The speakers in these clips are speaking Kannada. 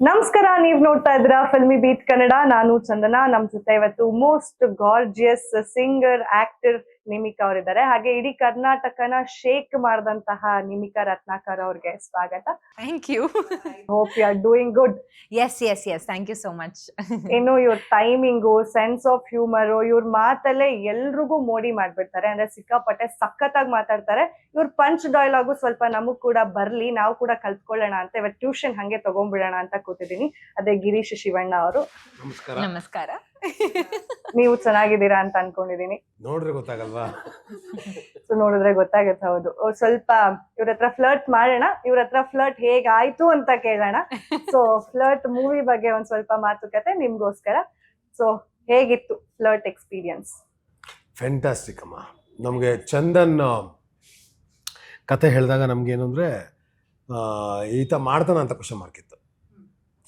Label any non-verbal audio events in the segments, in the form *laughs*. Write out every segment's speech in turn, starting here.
ನಮಸ್ಕಾರ, ನೀವ್ ನೋಡ್ತಾ ಇದ್ರ ಫಿಲ್ಮಿ ಬೀಟ್ ಕನ್ನಡ ನಾನು ಚಂದನ. ನಮ್ ಜೊತೆ ಇವತ್ತು most gorgeous singer actor Nimika ಅವರಿದ್ದಾರೆ. ಹಾಗೆ ಇಡೀ ಕರ್ನಾಟಕನ ಶೇಕ್ ಮಾಡಿದಂತಹ ನಿಮಿಕಾ ರತ್ನಾಕರ್ ಅವ್ರಿಗೆ ಸ್ವಾಗತ. Thank you hope you are doing good yes yes yes thank you so much ಇನ್ನು ಇವ್ರ ಟೈಮಿಂಗು ಸೆನ್ಸ್ ಆಫ್ ಹ್ಯೂಮರ್ ಇವ್ರ ಮಾತಲ್ಲೇ ಎಲ್ರಿಗೂ ಮೋಡಿ ಮಾಡ್ಬಿಡ್ತಾರೆ. ಅಂದ್ರೆ ಸಿಕ್ಕಾಪಟ್ಟೆ ಸಖತ್ತಾಗಿ ಮಾತಾಡ್ತಾರೆ. ಇವ್ರ ಪಂಚ್ ಡೈಲಾಗು ಸ್ವಲ್ಪ ನಮಗ್ ಕೂಡ ಬರ್ಲಿ ನಾವು ಕೂಡ ಕಲ್ತ್ಕೊಳ್ಳೋಣ ಅಂತ. ಇವತ್ತು ಟ್ಯೂಷನ್ ಹಂಗೆ ತಗೊಂಡ್ಬಿಡೋಣ ಅಂತ ಕೂತಿದ್ದೀನಿ. ಅದೇ ಗಿರೀಶ್ ಶಿವಣ್ಣ ಅವರು. ನಮಸ್ಕಾರ. ನಮಸ್ಕಾರ. ನೀವು ಚೆನ್ನಾಗಿದ್ದೀರಾ ಅಂತ ಅನ್ಕೊಂಡಿದೀನಿ ನೋಡ್ರೆ ಗೊತ್ತಾಗಲ್ವಾ? ಸೊ ನೋಡಿದ್ರೆ ಗೊತ್ತಾಗುತ್ತೆ ಹೌದು. ಓ, ಸ್ವಲ್ಪ ಇವ್ರ ಹತ್ರ ಫ್ಲರ್ಟ್ ಮಾಡೋಣ ಇವ್ರ ಹತ್ರ ಫ್ಲರ್ಟ್ ಹೇಗಾಯ್ತು ಅಂತ ಕೇಳೋಣ. ಸೊ ಫ್ಲರ್ಟ್ ಮೂವಿ ಬಗ್ಗೆ ಒಂದ್ ಸ್ವಲ್ಪ ಮಾತುಕತೆ ನಿಮ್ಗೋಸ್ಕರ. ಸೊ ಹೇಗಿತ್ತು ಫ್ಲರ್ಟ್ ಎಕ್ಸ್ಪೀರಿಯನ್ಸ್ ಫ್ಯಾಂಟಾಸ್ಟಿಕ್ ಅಮ್ಮ. ನಮಗೆ ಚಂದನ್ ಆ, ಕತೆ ಹೇಳಿದಾಗ ನಮಗೇನು ಅಂದರೆ ಈತ ಮಾಡ್ತಾನ ಅಂತ ಕ್ವಶನ್ ಮಾರ್ಕಿತ್ತು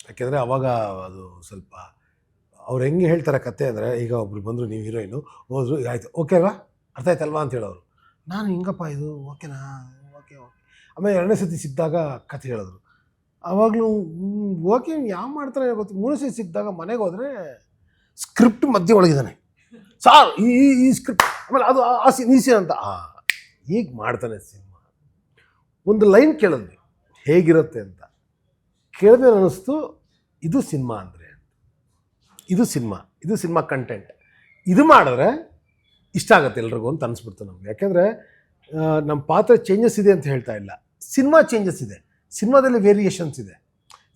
ಯಾಕೆಂದ್ರೆ ಯಾಕೆಂದರೆ ಅವಾಗ ಅದು ಸ್ವಲ್ಪ ಅವ್ರು ಹೆಂಗೆ ಹೇಳ್ತಾರೆ ಕತೆ ಅಂದರೆ, ಈಗ ಒಬ್ರು ಬಂದರು ನೀವು ಹೀರೋಯಿನು ಹೋದ್ರು ಆಯಿತು ಓಕೆ ಅಲ್ವಾ? ಅರ್ಥ ಆಯ್ತಲ್ವಾ? ಅಂತ ಹೇಳೋರು. ನಾನು ಹಿಂಗಪ್ಪ ಇದು ಓಕೆನಾ ಓಕೆ ಓಕೆ ಆಮೇಲೆ ಎರಡನೇ ಸತಿ ಸಿಕ್ಕಿದಾಗ ಕತೆ ಹೇಳಿದ್ರು. ಆವಾಗಲೂ ಓಕೆ ಯಾವ ಮಾಡ್ತಾರೆ ಗೊತ್ತು? ಮೂರನೇ ಸತಿ ಸಿಕ್ಕಿದಾಗ ಮನೆಗೆ ಹೋದರೆ ಸ್ಕ್ರಿಪ್ಟ್ ಮಧ್ಯೆ ಒಳಗಿದ್ದಾನೆ. ಸಾರ್, ಈ, ಈ- ಸ್ಕ್ರಿಪ್ಟ್ ಆಮೇಲೆ ಅದು, ಆ- ಸೀನ್ ಈ ಸೀನ್ ಅಂತ. ಈಗ ಮಾಡ್ತಾನೆ ಸಿನಿಮಾ. ಒಂದು ಲೈನ್ ಕೇಳಿದ್ವಿ, ಹೇಗಿರುತ್ತೆ? ಅಂತ. ಕೇಳಿದ್ರೆ ಅನ್ನಿಸ್ತು ಇದು ಸಿನಿಮಾ ಅಂದರೆ ಇದು ಸಿನಿಮಾ ಇದು ಸಿನಿಮಾ ಕಂಟೆಂಟ್ ಇದು ಮಾಡಿದ್ರೆ ಇಷ್ಟ ಆಗುತ್ತೆ ಎಲ್ರಿಗೂ ಅಂತ ಅನಿಸ್ಬಿಡ್ತು ನಮ್ಗೆ. ಯಾಕೆಂದರೆ ನಮ್ಮ ಪಾತ್ರ ಚೇಂಜಸ್ ಇದೆ ಅಂತ ಹೇಳ್ತಾ ಇಲ್ಲ. ಸಿನಿಮಾ ಚೇಂಜಸ್ ಇದೆ. ಸಿನಿಮಾದಲ್ಲಿ ವೇರಿಯೇಷನ್ಸ್ ಇದೆ.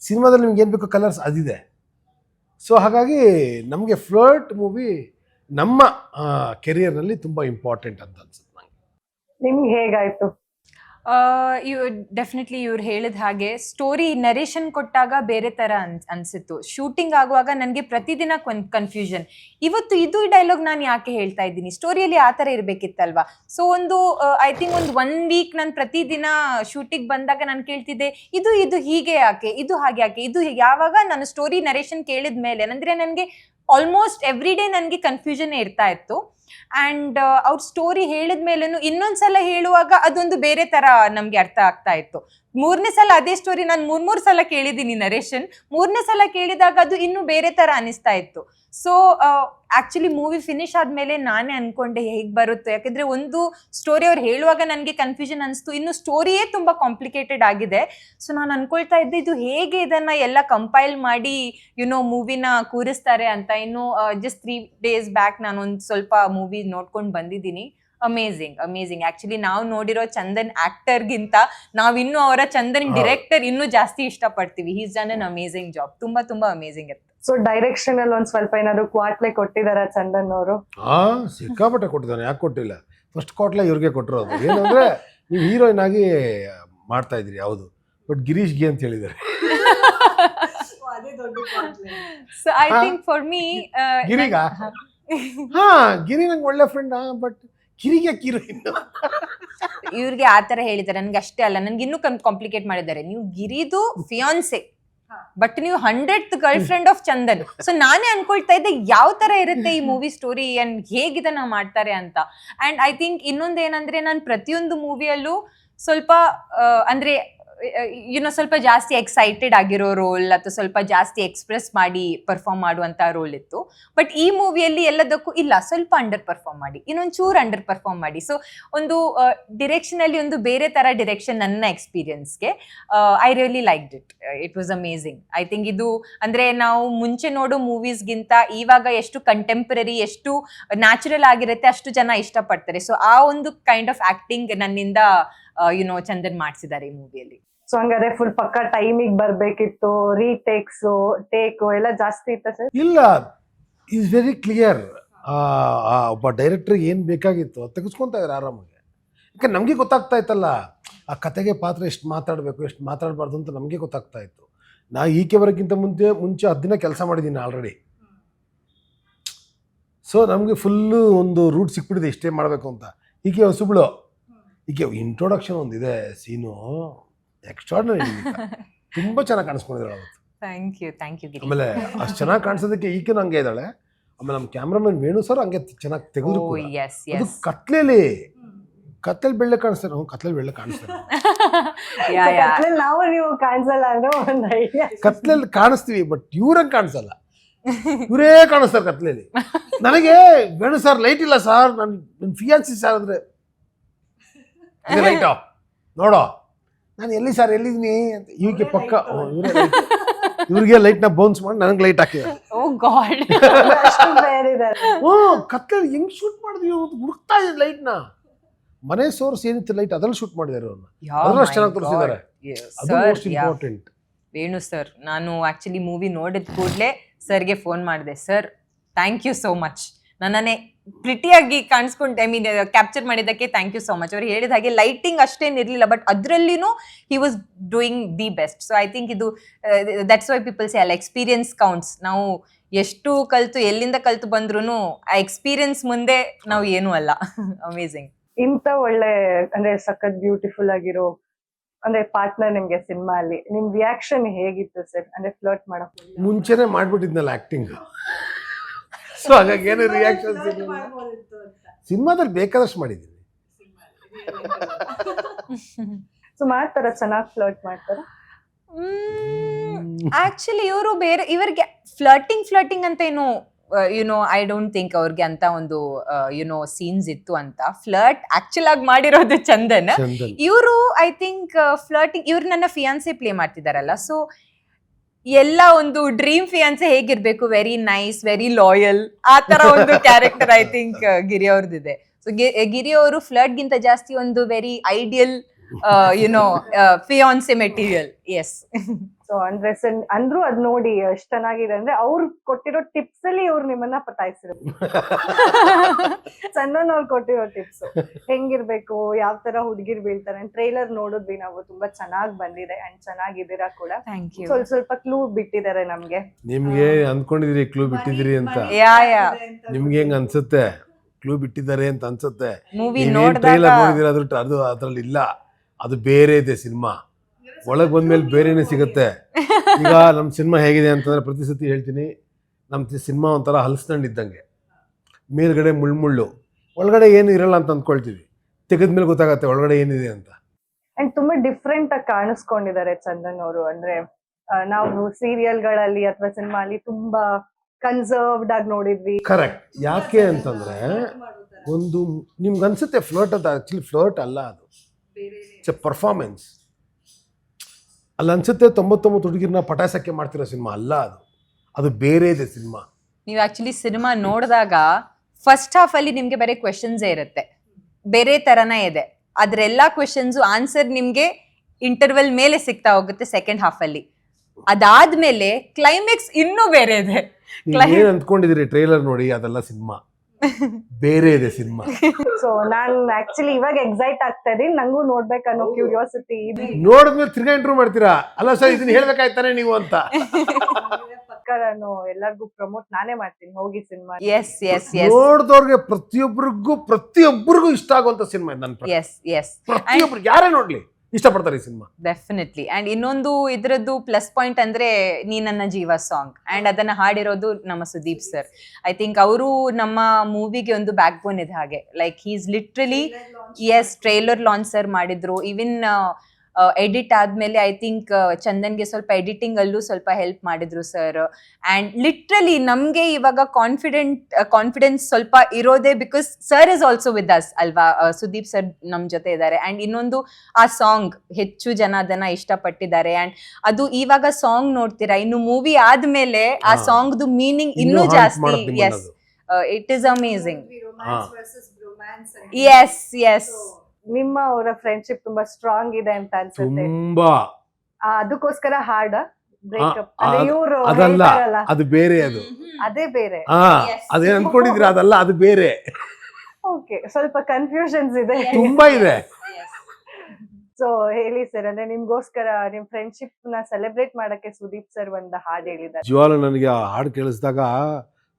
ಸಿನಿಮಾದಲ್ಲಿ ನಿಮ್ಗೆ ಏನು ಬೇಕು ಕಲರ್ಸ್ ಅದಿದೆ. ಸೊ ಹಾಗಾಗಿ ನಮಗೆ ಫ್ಲರ್ಟ್ ಮೂವಿ ನಮ್ಮ ಕೆರಿಯರ್ನಲ್ಲಿ ತುಂಬ ಇಂಪಾರ್ಟೆಂಟ್ ಅಂತ ಅನ್ಸುತ್ತೆ ನಿಮ್ಗೆ ಹೇಗಾಯ್ತು? ಇವ್ ಡೆಫಿನೆಟ್ಲಿ ಇವ್ರು ಹೇಳಿದ ಹಾಗೆ ಸ್ಟೋರಿ ನರೇಷನ್ ಕೊಟ್ಟಾಗ ಬೇರೆ ಥರ ಅನ್, ಅನಿಸಿತ್ತು. ಶೂಟಿಂಗ್ ಆಗುವಾಗ ನನಗೆ ಪ್ರತಿದಿನ ಕನ್ಫ್ಯೂಷನ್ ಇವತ್ತು ಇದು ಡೈಲಾಗ್ ನಾನು ಯಾಕೆ ಹೇಳ್ತಾ ಇದ್ದೀನಿ? ಸ್ಟೋರಿಯಲ್ಲಿ ಆ ಥರ ಇರಬೇಕಿತ್ತಲ್ವಾ? ಸೊ ಒಂದು ಐ ಥಿಂಕ್ ಒಂದು ಒನ್ ವೀಕ್ ನಾನು ಪ್ರತಿದಿನ ಶೂಟಿಂಗ್ ಬಂದಾಗ ನಾನು ಕೇಳ್ತಿದ್ದೆ, ಇದು ಇದು ಹೀಗೆ ಯಾಕೆ? ಇದು ಹಾಗೆ ಯಾಕೆ? ಇದು ಯಾವಾಗ ನಾನು ಸ್ಟೋರಿ ನರೇಷನ್ ಕೇಳಿದ ಮೇಲೆ ಅಂದರೆ ನನಗೆ ಆಲ್ಮೋಸ್ಟ್ ಎವ್ರಿ ಡೇ ನನಗೆ ಕನ್ಫ್ಯೂಷನ್ ಇರ್ತಾ ಇತ್ತು. ಆ್ಯಂಡ್ ಅವ್ರ ಸ್ಟೋರಿ ಹೇಳಿದ ಮೇಲೂ ಇನ್ನೊಂದ್ಸಲ ಹೇಳುವಾಗ ಅದೊಂದು ಬೇರೆ ತರ ನಮ್ಗೆ ಅರ್ಥ ಆಗ್ತಾ ಇತ್ತು. ಮೂರನೇ ಸಲ ಅದೇ ಸ್ಟೋರಿ ನಾನು ಮೂರ್ ಮೂರ್ ಸಲ ಕೇಳಿದ್ದೀನಿ ನರೇಶನ್. ಮೂರನೇ ಸಲ ಕೇಳಿದಾಗ ಅದು ಇನ್ನೂ ಬೇರೆ ತರ ಅನಿಸ್ತಾ ಇತ್ತು. ಸೊ ಆಕ್ಚುಲಿ ಮೂವಿ ಫಿನಿಶ್ ಆದಮೇಲೆ ನಾನೇ ಅನ್ಕೊಂಡೆ ಹೇಗ್ ಬರುತ್ತೆ? ಯಾಕಂದ್ರೆ ಒಂದು ಸ್ಟೋರಿ ಅವ್ರು ಹೇಳುವಾಗ ನನಗೆ ಕನ್ಫ್ಯೂಷನ್ ಅನಿಸ್ತು. ಇನ್ನು ಸ್ಟೋರಿಯೇ ತುಂಬಾ ಕಾಂಪ್ಲಿಕೇಟೆಡ್ ಆಗಿದೆ. ಸೊ ನಾನು ಅನ್ಕೊಳ್ತಾ ಇದ್ದೆ, ಇದು ಹೇಗೆ ಇದನ್ನ ಎಲ್ಲ ಕಂಪೈಲ್ ಮಾಡಿ ಯುನೋ ಮೂವಿನ ಕೂರಿಸ್ತಾರೆ ಅಂತ. ಇನ್ನು ಜಸ್ಟ್ ತ್ರೀ ಡೇಸ್ ಬ್ಯಾಕ್ ನಾನು ಒಂದು ಸ್ವಲ್ಪ ಮೂವಿ ನೋಡ್ಕೊಂಡು ಬಂದಿದ್ದೀನಿ. ಅಮೇಝಿಂಗ್ ಅಮೇಝಿಂಗ್ ಆ್ಯಕ್ಚುಲಿ ನಾವು ನೋಡಿರೋ ಚಂದನ್ ಆಕ್ಟರ್ಗಿಂತ ನಾವು ಇನ್ನೂ ಅವರ ಚಂದನ್. ಡಿರೆಕ್ಟರ್ ಇನ್ನೂ ಜಾಸ್ತಿ ಇಷ್ಟಪಡ್ತೀವಿ. He's done an amazing job ತುಂಬಾ ತುಂಬಾ ಅಮೇಝಿಂಗ್ ಇರುತ್ತೆ. ಸೊ ಡೈರೆಕ್ಷನ್ ಅಲ್ಲಿ ಒಂದ್ ಸ್ವಲ್ಪ ಏನಾದ್ರು ಕ್ವಾಟ್ಲೆ ಕೊಟ್ಟಿದಾರ ಚಂದನ್ ಅವರು? ಹಾಂ ಸಿಕ್ಕಾಪಟ್ಟೆ ಕೊಟ್ಟಿದ್ದಾರೆ. ಯಾಕೆ ಕೊಟ್ಟಿಲ್ಲ? ಫಸ್ಟ್ ಕ್ವಾಟ್ಲೆ ಇವ್ರಿಗೆ ಕೊಟ್ಟಿರೋದು ಏನಂದ್ರೆ ನೀವು ಹೀರೋಯಿನ್ ಆಗಿ ಮಾಡ್ತಾ ಇದ್ರಿ ಹೌದು. ಬಟ್ ಗಿರೀಶ್ಗೆ ಅಂತ ಹೇಳಿದ್ದಾರೆ. So I? Think for me ಗಿರಿಗ? *laughs* ಹಾ ಗಿರಿ ನಂಗೆ ಒಳ್ಳೆ ಫ್ರೆಂಡ್ ಬಟ್ ಕಿರಿಗೆ ಕಿರು ಇನ್ನು. ಇವ್ರಿಗೆ ಆ ತರ ಹೇಳಿದ್ದಾರೆ. ನನ್ಗೆ ಅಷ್ಟೇ ಅಲ್ಲ ನನ್ಗೆ ಇನ್ನೂ ಕಾಂಪ್ಲಿಕೇಟ್ ಮಾಡಿದ್ದಾರೆ. ನೀವು ಗಿರಿದು ಫಿಯಾನ್ಸೆ ಬಟ್ ನೀವು hundred girlfriend of Chandan. So ನಾನೇ ಅನ್ಕೊಳ್ತಾ ಇದ್ದೆ ಯಾವ ತರ ಇರುತ್ತೆ ಈ ಮೂವಿ ಸ್ಟೋರಿ ಅಂಡ್ ಹೇಗಿದನ್ನ ಮಾಡ್ತಾರೆ ಅಂತ. ಅಂಡ್ ಐ ಥಿಂಕ್ ಇನ್ನೊಂದು ಏನಂದ್ರೆ ನಾನು ಪ್ರತಿಯೊಂದು ಮೂವಿಯಲ್ಲೂ ಸ್ವಲ್ಪ ಅಂದ್ರೆ ಯುನೋ ಸ್ವಲ್ಪ ಜಾಸ್ತಿ ಎಕ್ಸೈಟೆಡ್ ಆಗಿರೋ ರೋಲ್ ಅಥವಾ ಸ್ವಲ್ಪ ಜಾಸ್ತಿ ಎಕ್ಸ್ಪ್ರೆಸ್ ಮಾಡಿ ಪರ್ಫಾರ್ಮ್ ಮಾಡುವಂತ ರೋಲ್ ಇತ್ತು. ಬಟ್ ಈ ಮೂವಿಯಲ್ಲಿ ಎಲ್ಲದಕ್ಕೂ ಇಲ್ಲ, ಸ್ವಲ್ಪ ಅಂಡರ್ ಪರ್ಫಾರ್ಮ್ ಮಾಡಿ ಇನ್ನೊಂದು ಚೂರು ಅಂಡರ್ ಪರ್ಫಾರ್ಮ್ ಮಾಡಿ ಸೊ ಒಂದು ಡಿರೆಕ್ಷನಲ್ಲಿ ಒಂದು ಬೇರೆ ತರ ಡಿರೆಕ್ಷನ್ ನನ್ನ ಎಕ್ಸ್ಪೀರಿಯನ್ಸ್ಗೆ I really like it it was amazing I think ಇದು ಅಂದ್ರೆ ನಾವು ಮುಂಚೆ ನೋಡೋ ಮೂವೀಸ್ಗಿಂತ ಇವಾಗ ಎಷ್ಟು ಕಂಟೆಂಪ್ರರಿ ಎಷ್ಟು ನ್ಯಾಚುರಲ್ ಆಗಿರುತ್ತೆ ಅಷ್ಟು ಜನ ಇಷ್ಟಪಡ್ತಾರೆ. ಸೊ ಆ ಒಂದು ಕೈಂಡ್ ಆಫ್ ಆಕ್ಟಿಂಗ್ ನನ್ನಿಂದ ಯುನೋ ಚಂದನ್ ಮಾಡಿಸಿದ್ದಾರೆ ಈ ಮೂವಿಯಲ್ಲಿ ಸೊ ಹಂಗಾದ್ರೆ ಫುಲ್ ಪಕ್ಕ ಟೈಮಿಗೆ ಬರ್ಬೇಕಿತ್ತು ರೀಟೇಕ್ಸ್ ಟೇಕ್ ಎಲ್ಲ ಜಾಸ್ತಿ ಇತ್ತ ಸರ್ ಇಲ್ಲ ಈಸ್ ವೆರಿ ಕ್ಲಿಯರ್ ಒಬ್ಬ ಡೈರೆಕ್ಟರ್ ಏನು ಬೇಕಾಗಿತ್ತು ತೆಗೆಸ್ಕೊತಾ ಇದ್ದಾರೆ ಆರಾಮಾಗಿ. ಯಾಕೆ ನಮಗೆ ಗೊತ್ತಾಗ್ತಾ ಇತ್ತಲ್ಲ, ಆ ಕತೆಗೆ ಪಾತ್ರ ಎಷ್ಟು ಮಾತಾಡಬೇಕು, ಎಷ್ಟು ಮಾತಾಡಬಾರ್ದು ಅಂತ ನಮಗೆ ಗೊತ್ತಾಗ್ತಾ ಇತ್ತು. ನಾ ಈಕೆ ಬರೋಕ್ಕಿಂತ ಮುಂಚೆ ಮುಂಚೆ ಹತ್ತು ದಿನ ಕೆಲಸ ಮಾಡಿದ್ದೀನಿ ಆಲ್ರೆಡಿ ಸೊ ನಮಗೆ ಫುಲ್ಲು ಒಂದು ರೂಟ್ ಸಿಕ್ಬಿಟ್ಟಿದೆ, ಇಷ್ಟೇ ಮಾಡಬೇಕು ಅಂತ. ಈಕೆ ಸುಬ್ಳು ಈಕೆ ಇಂಟ್ರೊಡಕ್ಷನ್ ಒಂದಿದೆ, ಸೀನು. ಎಕ್ಸ್ಟ್ರಾರ್ಡನರಿ *laughs* ತುಂಬ ಚೆನ್ನಾಗಿ ಕಾಣಿಸ್ಕೊಂಡಿದ್ದಾಳೆ ಅವತ್ತು thank you thank you Giri. ಆಮೇಲೆ ಅಷ್ಟು ಚೆನ್ನಾಗಿ ಕಾಣಿಸೋದಕ್ಕೆ ಈಕೆ ಹಂಗೆ ಇದ್ದಾಳೆ. ಆಮೇಲೆ ನಮ್ಮ ಕ್ಯಾಮ್ರಾಮನ್ ವೇಣು ಸರ್ ಹಂಗೆ ಚೆನ್ನಾಗಿ ತೆಗೆದು ಓ. ಎಸ್ ಅದು ಎಸ್ ಕತ್ಲೆಲಿ ಕತ್ತಲ್ ಬೆಳ್ಳೆ ಕಾಣಿಸ್ತಾರೆ. ಹ್ಞೂ ಕತ್ತಲ್ ಬೆಳ್ಳೆ ಕಾಣಿಸ್ತಾರೆ. *laughs* ಯಾ ಯಾ ಕತ್ಲಲ್ಲಿ ನಾವು ನೀವು ಕಾಣಿಸಲ್ಲ ಅಂದ್ರೆ ಒಂದು ಐಡಿಯಾ ಕತ್ಲಲ್ಲಿ ಕಾಣಿಸ್ತೀವಿ ಬಟ್ ಇವ್ರಂಗೆ ಕಾಣಿಸಲ್ಲ. ಇವರೇ ಕಾಣಿಸ್ತಾರೆ ಕತ್ಲೇಲಿ *laughs* ನನಗೆ ಬೇಡ ಸರ್ ಲೈಟ್ ಇಲ್ಲ ಸರ್. ನನ್ನ ನನ್ನ ಫಿಯಾನ್ಸಿ ಸರ್ ಅಂದರೆ. ಲೈಟ್ ನೋಡೋ. ನಾನು ಎಲ್ಲಿ ಸರ್ ಎಲ್ಲಿದ್ದೀನಿ ಅಂತ. ಇವಕ್ಕೆ ಪಕ್ಕ. ಇವ್ರಿಗೆ ಲೈಟ್ನ ಬೌನ್ಸ್ ಮಾಡಿ ನನಗೆ ಲೈಟ್ ಹಾಕಿದ್ದಾರೆ. ಓ ಗಾಡ್. ಓ ಕತ್ಲಲ್ಲಿ ಹೆಂಗ್ ಶೂಟ್ ಮಾಡಿದ್ವಿ ಹುಡುಕ್ತಾ ಇದೆ ಲೈಟ್ನ ಮನೆ ಸೋರ್ಸ್ ಏನಿತ್ತು ಲೈಟ್ ಅದ್ರಲ್ಲಿ ಶೂಟ್ ಮಾಡಿದ್ದಾರೆ ಅವ್ರನ್ನ ಅಷ್ಟು ಚೆನ್ನಾಗಿ ತೋರಿಸಿದ್ದಾರೆ. ಅದು most sir important Venu sir ನಾನು ಆಕ್ಚುಲಿ ಮೂವಿ ನೋಡಿದ ಕೂಡಲೇ ಸರ್ಗೆ ಫೋನ್ ಮಾಡಿದೆ. Sir thank you so much ನನ್ನನ್ನೇ ಪ್ರಿಟಿಯಾಗಿ ಕಾಣಿಸ್ಕೊಂಡು. ಐ ಮೀನ್ ಕ್ಯಾಪ್ಚರ್ ಮಾಡಿದ್ದಕ್ಕೆ ಥ್ಯಾಂಕ್ ಯು ಸೋ ಮಚ್ ಅವ್ರು ಹೇಳಿದ ಹಾಗೆ ಲೈಟಿಂಗ್ ಅಷ್ಟೇನು ಇರಲಿಲ್ಲ but ಅದರಲ್ಲಿನೂ he was doing the best so I think ಇದು ದಟ್ಸ್ ವೈ ಪೀಪಲ್ಸ್ ಅಲ್ಲ ಎಕ್ಸ್ಪೀರಿಯನ್ಸ್ ಕೌಂಟ್ಸ್ ನಾವು ಎಷ್ಟು ಕಲ್ತು ಎಲ್ಲಿಂದ ಕಲ್ತು ಬಂದ್ರೂ ಆ ಎಕ್ಸ್ಪೀರಿಯನ್ಸ್ ಮುಂದೆ ನಾವು ಏನೂ ಅಲ್ಲ. *laughs* ಅಮೇಝಿಂಗ್ ಇಂಥ ಒಳ್ಳೆ ಅಂದ್ರೆ ಸಖತ್ ಬ್ಯೂಟಿಫುಲ್ ಆಗಿರೋ ಅಂದ್ರೆ ಪಾರ್ಟ್ನರ್ ನಿಮ್ಗೆ ಸಿನಿಮಾ ಅಲ್ಲಿ ನಿಮ್ ರಿಯಾಕ್ಷನ್ ಹೇಗಿತ್ತು ಸರ್? ಅಂದ್ರೆ ಫ್ಲರ್ಟ್ ಮಾಡಕ್ ಮುಂಚೆನೆ ಮಾಡ್ಬಿಟ್ಟಿದ್ನಲ್ಲ ಆಕ್ಟಿಂಗ್ ಸೊ ಹಾಗಾಗಿ ಏನು ರಿಯಾಕ್ಷನ್ ಸಿನಿಮಾದಲ್ಲಿ ಬೇಕಾದಷ್ಟು ಮಾಡಿದ್ದೀನಿ. ಸೊ ಮಾಡ್ತಾರ? ಚೆನ್ನಾಗಿ ಫ್ಲರ್ಟ್ ಮಾಡ್ತಾರ? ಆಕ್ಚುಲಿ ಇವರು ಬೇರೆ ಇವರಿಗೆ ಫ್ಲರ್ಟಿಂಗ್ ಫ್ಲರ್ಟಿಂಗ್ ಅಂತ ಏನು ಯುನೋ ಐ ಡೋಂಟ್ ಥಿಂಕ್ ಅವ್ರಿಗೆ ಅಂತ ಒಂದು ಯುನೋ ಸೀನ್ಸ್ ಇತ್ತು ಅಂತ. ಫ್ಲರ್ಟ್ ಆಕ್ಚುಲ್ ಆಗಿ ಮಾಡಿರೋದು ಚಂದನ್. ಚಂದನ್. ಇವರು ಐ ಥಿಂಕ್ ಫ್ಲರ್ಟಿಂಗ್ ಇವ್ರು ನನ್ನ ಫಿಯಾನ್ಸೆ ಪ್ಲೇ ಮಾಡ್ತಿದಾರಲ್ಲ. ಸೊ ಎಲ್ಲ ಒಂದು ಡ್ರೀಮ್ ಫಿಯಾನ್ಸೆ ಹೇಗಿರ್ಬೇಕು? ವೆರಿ ನೈಸ್ ವೆರಿ ಲಾಯಲ್ ಆ ತರ ಒಂದು ಕ್ಯಾರೆಕ್ಟರ್ ಐ ಥಿಂಕ್ ಗಿರಿ ಅವ್ರದ್ದಿದೆ. ಸೊ ಗಿರಿ ಅವರು ಫ್ಲಡ್ ಗಿಂತ ಜಾಸ್ತಿ ಒಂದು very ideal you know fiancee material yes so ಅಂದ್ರೆ ಅಂದ್ರು ಅಂದ್ರೂ ಅದ್ ನೋಡಿ ಎಷ್ಟ್ ಚೆನ್ನಾಗಿದೆ ಅಂದ್ರೆ ಅವ್ರು ಕೊಟ್ಟಿರೋ ಟಿಪ್ಸ್ ಅಲ್ಲಿ ಇವ್ರು ನಿಮ್ಮನ್ನ ಪತಾಯಿಸಿದ್ರು ಸಣ್ಣನ ಅವ್ರು ಕೊಟ್ಟಿರೋ ಟಿಪ್ಸ್ ಹೆಂಗಿರ್ಬೇಕು ಯಾವ ತರ ಹುಡುಗಿರ್ ಬೀಳ್ತಾರೆ ಟ್ರೈಲರ್ ನೋಡಿದ್ವಿ ನಾವು ತುಂಬಾ ಚೆನ್ನಾಗ್ ಬಂದಿದೆ ಅಂಡ್ ಚೆನ್ನಾಗಿದ್ದೀರಾ ಕೂಡ. ಥ್ಯಾಂಕ್ ಯು ಸ್ವಲ್ಪ ಸ್ವಲ್ಪ ಕ್ಲೂ ಬಿಟ್ಟಿದ್ದಾರೆ ನಮ್ಗೆ. ನಿಮ್ಗೆ ಅನ್ಕೊಂಡಿದ್ರಿ ಕ್ಲೂ ಬಿಟ್ಟಿದ್ರಿ ಅಂತ. ಯಾ ಯಾ ನಿಮ್ಗೆ ಹೆಂಗ್ ಅನ್ಸುತ್ತೆ? ಕ್ಲೂ ಬಿಟ್ಟಿದ್ದಾರೆ ಅಂತ ಅನ್ಸುತ್ತೆ. ಟ್ರೈಲರ್ ನೋಡಿದಿರ ಅದು ಅದ್ರಲ್ಲಿ ಇಲ್ಲ ಅದು ಬೇರೆ ಇದೆ ಸಿನಿಮಾ. ಒಳಗ್ ಬಂದ್ಮೇಲೆ ಬೇರೆನೇ ಸಿಗುತ್ತೆ. ಈಗ ನಮ್ಮ ಸಿನಿಮಾ ಹೇಗಿದೆ ಅಂತಂದ್ರೆ ಪ್ರತಿ ಸತಿ ಹೇಳ್ತೀನಿ ನಮ್ಮ ಸಿನಿಮಾ ಒಂಥರ ಹಲಸಿನಣ್ಣು ಇದ್ದಂಗೆ. ಮೇಲ್ಗಡೆ ಮುಳ್ಳು ಒಳಗಡೆ ಏನು ಇರಲ್ಲ ಅಂತ ಅಂದ್ಕೊಳ್ತೀವಿ. ತೆಗೆದ್ಮೇಲೆ ಗೊತ್ತಾಗತ್ತೆ ಒಳಗಡೆ ಏನಿದೆ ಅಂತ. ಅಂಡ್ ತುಂಬಾ ಡಿಫ್ರೆಂಟ್ ಆಗಿ ಕಾಣಿಸ್ಕೊಂಡಿದ್ದಾರೆ ಚಂದನ್ ಅವರು. ಅಂದ್ರೆ ನಾವು ಸೀರಿಯಲ್ಗಳಲ್ಲಿ ಗಳಲ್ಲಿ ಅಥವಾ ಸಿನಿಮಾ ಅಲ್ಲಿ ತುಂಬಾ ಕನ್ಸರ್ವ್ಡ್ ಆಗಿ ನೋಡಿದ್ವಿ. ಕರೆಕ್ಟ್ ಯಾಕೆ ಅಂತಂದ್ರೆ ಒಂದು ನಿಮ್ಗೆ ಅನ್ಸುತ್ತೆ ಫ್ಲೋಟ್ ಅಂತ. ಆಕ್ಚುಲಿ ಫ್ಲೋಟ್ ಅಲ್ಲ ಅದು. ಪರ್ಫಾರ್ಮೆನ್ಸ್ ಅಲ್ಲಿ ಅನ್ಸುತ್ತೆ ತೊಂಬತ್ತೊಂಬತ್ತು ಹುಡುಗಿರ್ನ ಪಟಾಸಕ್ಕೆ ಮಾಡ್ತಿರೋ ಸಿನಿಮಾ. ಅಲ್ಲ ಅದು. ಅದು ಬೇರೆ ಇದೆ ಸಿನಿಮಾ. ನೀವು ಆಕ್ಚುಲಿ ಸಿನಿಮಾ ನೋಡಿದಾಗ ಫಸ್ಟ್ ಹಾಫ್ ಅಲ್ಲಿ ನಿಮ್ಗೆ ಬೇರೆ ಕ್ವೆಶನ್ಸೇ ಇರುತ್ತೆ. ಬೇರೆ ತರನೇ ಇದೆ. ಅದ್ರೆಲ್ಲ ಕ್ವೆಶನ್ಸ್ ಆನ್ಸರ್ ನಿಮ್ಗೆ ಇಂಟರ್ವೆಲ್ ಮೇಲೆ ಸಿಗ್ತಾ ಹೋಗುತ್ತೆ ಸೆಕೆಂಡ್ ಹಾಫ್ ಅಲ್ಲಿ. ಅದಾದ್ಮೇಲೆ ಕ್ಲೈಮ್ಯಾಕ್ಸ್ ಇನ್ನೂ ಬೇರೆ ಇದೆ. ನೀವು ಏನು ಅಂದ್ಕೊಂಡಿದ್ದೀರಿ ಟ್ರೈಲರ್ ನೋಡಿ ಅದೆಲ್ಲ ಸಿನಿಮಾ. ಬೇರೆ ಇದೆ ಸಿನಿಮಾ. ಸೊ ನಾನ್ ಆಕ್ಚುಲಿ ಇವಾಗ ಎಕ್ಸೈಟ್ ಆಗ್ತಾ ಇದೀನಿ ನಂಗೂ ನೋಡ್ಬೇಕನ್ನೋ ಕ್ಯೂರಿಯಾಸಿಟಿ ಇದೆ. ನೋಡಿದ್ಮೇಲೆ ತಿರ್ಗಾ ಇಂಟ್ರೂ ಮಾಡ್ತೀರಾ? ಅಲ್ಲ ಸರ್ ಇದನ್ನ *laughs* ಹೇಳ್ಬೇಕಾಯ್ತಾನೆ ನೀವು ಅಂತ. ಪಕ್ಕ ನಾನು ಎಲ್ಲರಿಗೂ ಪ್ರಮೋಟ್ ನಾನೇ ಮಾಡ್ತೀನಿ ಹೋಗಿ ಸಿನಿಮಾ. ಎಸ್ ಎಸ್ ಎಸ್ ನೋಡಿದವ್ರಿಗೆ ಪ್ರತಿಯೊಬ್ಬರಿಗೂ ಪ್ರತಿಯೊಬ್ಬರಿಗೂ ಇಷ್ಟ ಆಗುವಂತ ಸಿನಿಮಾ ನನ್ನ ಪ್ರಕಾರ. ಎಸ್ ಎಸ್ ಪ್ರತಿಯೊಬ್ರು ಯಾರೇ ನೋಡ್ಲಿ. ಇಷ್ಟಪಡ್ತಾರೆ ಈ ಸಿನಿಮಾ. ಡೆಫಿನೆಟ್ಲಿ ಅಂಡ್ ಇನ್ನೊಂದು ಇದರದ್ದು ಪ್ಲಸ್ ಪಾಯಿಂಟ್ ಅಂದ್ರೆ ನೀ ನನ್ನ ಜೀವ ಸಾಂಗ್ ಅಂಡ್ ಅದನ್ನ ಹಾಡಿರೋದು ನಮ್ಮ ಸುದೀಪ್ ಸರ್ ಐ ಥಿಂಕ್ ಅವರು ನಮ್ಮ ಮೂವಿಗೆ ಒಂದು ಬ್ಯಾಕ್ ಬೋನ್ ಇದೆ ಹಾಗೆ. Like he's literally yes trailer launch sir ಮಾಡಿದ್ರು. ಈವನ್ ಎಡಿಟ್ ಆದ್ಮೇಲೆ ಐ ಥಿಂಕ್ ಚಂದನ್ಗೆ ಸ್ವಲ್ಪ ಎಡಿಟಿಂಗ್ ಅಲ್ಲೂ ಸ್ವಲ್ಪ ಹೆಲ್ಪ್ ಮಾಡಿದ್ರು ಸರ್ ಅಂಡ್ ಲಿಟ್ರಲಿ ನಮ್ಗೆ ಇವಾಗ ಕಾನ್ಫಿಡೆಂಟ್ ಕಾನ್ಫಿಡೆನ್ಸ್ ಸ್ವಲ್ಪ ಇರೋದೇ because sir is also with us ಅಲ್ವಾ? ಸುದೀಪ್ ಸರ್ ನಮ್ ಜೊತೆ ಇದ್ದಾರೆ. ಅಂಡ್ ಇನ್ನೊಂದು ಆ ಸಾಂಗ್ ಹೆಚ್ಚು ಜನ ಅದನ್ನ ಇಷ್ಟಪಟ್ಟಿದ್ದಾರೆ. ಅಂಡ್ ಅದು ಇವಾಗ ಸಾಂಗ್ ನೋಡ್ತೀರಾ? ಇನ್ನು ಮೂವಿ ಆದ್ಮೇಲೆ ಆ. ಸಾಂಗ್ದು ಮೀನಿಂಗ್ ಇನ್ನೂ ಜಾಸ್ತಿ yes it is amazing. Yes yes ನಿಮ್ಮ ಅವರ ಫ್ರೆಂಡ್ಶಿಪ್ ತುಂಬಾ ಸ್ಟ್ರಾಂಗ್ ಇದೆ ಅಂತ ಅನ್ಸುತ್ತೆ. ತುಂಬಾ. ಆ, ಅದಕ್ಕೋಸ್ಕರ ಹಾರ್ಡ್ ಬ್ರೇಕಪ್ ಆ, ಅಂದ್ರೆ ಅದ್- ಇವರು ಅದಲ್ಲ ಅದು ಬೇರೆ ಅದು. ಅದೇ ಬೇರೆ. ಹಾ ಅದೇನ್ ಅನ್ಕೊಂಡಿದ್ರ ಅದಲ್ಲ ಅದು ಬೇರೆ. ಓಕೆ ಸ್ವಲ್ಪ ಕನ್ಫ್ಯೂಷನ್ಸ್ ಇದೆ. ತುಂಬಾ ಇದೆ. ಸೊ ಹೇಳಿ ಸರ್ ಅಂದ್ರೆ ನಿಮ್ಗೋಸ್ಕರ ನಿಮ್ ಫ್ರೆಂಡ್ಶಿಪ್ನ ಸೆಲೆಬ್ರೇಟ್ ಮಾಡಕ್ಕೆ ಸುದೀಪ್ ಸರ್ ಒಂದ್ ಹಾಡ್ ಹೇಳಿದ್ದಾರೆ. ಜೀವಾಲು ನನಗೆ ಆ ಹಾಡು ಕೇಳಿಸಿದಾಗ